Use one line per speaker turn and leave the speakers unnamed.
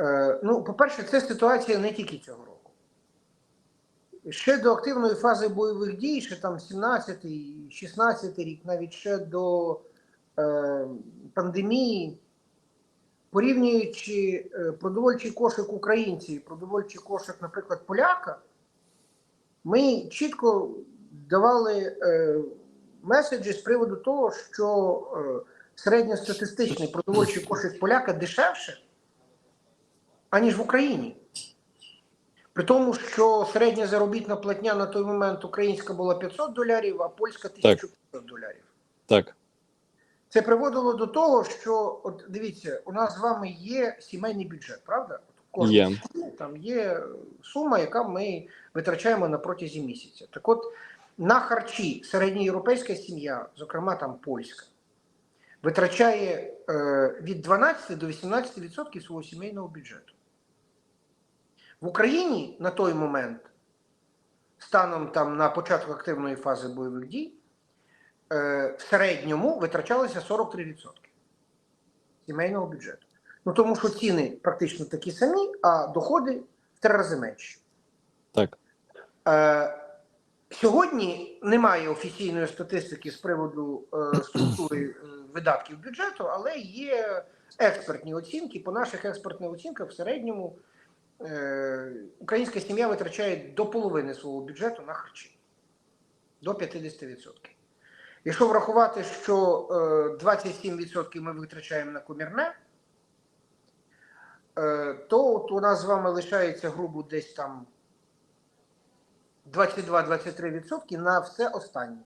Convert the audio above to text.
Е, ну, по-перше, це ситуація не тільки цього року. Ще до активної фази бойових дій, ще там 17-й, 16-й рік, навіть ще до е, пандемії, порівнюючи е, продовольчий кошик українців і продовольчий кошик, наприклад, поляка, ми чітко давали е, меседжі з приводу того, що е, середньостатистичний продовольчий кошик поляка дешевше, аніж в Україні. При тому, що середня заробітна платня на той момент українська була 500 долярів, а польська 1500 долярів.
Так,
Це приводило до того, що от дивіться, у нас з вами є сімейний бюджет, правда? У
Є.
Там є сума, яка ми витрачаємо на протязі місяця. Так от на харчі середньоєвропейська сім'я, зокрема там польська, витрачає е, від 12 до 18% свого сімейного бюджету. В Україні на той момент, станом там на початку активної фази бойових дій, е, в середньому витрачалося 43% сімейного бюджету. Ну тому що ціни практично такі самі, а доходи в три рази менші.
так,
Е, сьогодні немає офіційної статистики з приводу е, структури е, видатків бюджету, але є експертні оцінки. По наших експертних оцінках в середньому українська сім'я витрачає до половини свого бюджету на харчі. До 50%. Якщо врахувати, що е, 27% ми витрачаємо на комірне, е, то от у нас з вами лишається грубо десь там 22-23% на все останнє.